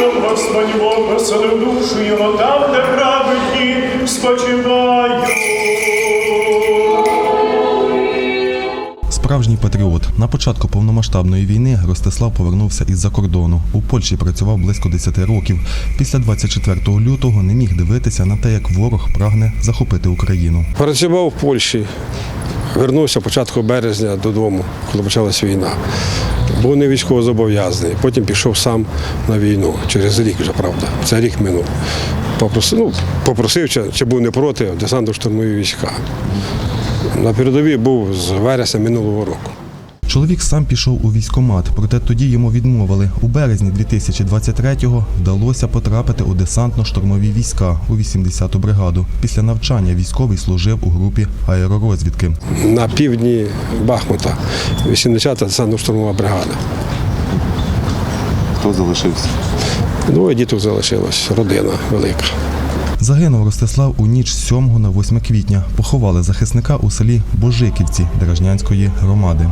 щоб Господь Бог веселив душу його там, де праведні спочивають. Справжній патріот. На початку повномасштабної війни Ростислав повернувся із-за кордону. У Польщі працював близько 10 років. Після 24 лютого не міг дивитися на те, як ворог прагне захопити Україну. Працював в Польщі, вернувся початку березня додому, коли почалась війна. Був не військовозобов'язаний. Потім пішов сам на війну. Через рік вже, правда. Це рік минув. Попросив, ну, попросив, чи, чи був не проти десанту штурмові війська. На передовій був з вересня минулого року. Чоловік сам пішов у військкомат, проте тоді йому відмовили. У березні 2023-го вдалося потрапити у десантно-штурмові війська у 80-ту бригаду. Після навчання військовий служив у групі аеророзвідки. На півдні Бахмута, 80-та десантно-штурмова бригада. Хто залишився? Двоє діток залишилось, родина велика. Загинув Ростислав у ніч з 7 на 8 квітня. Поховали захисника у селі Божиківці Дражнянської громади.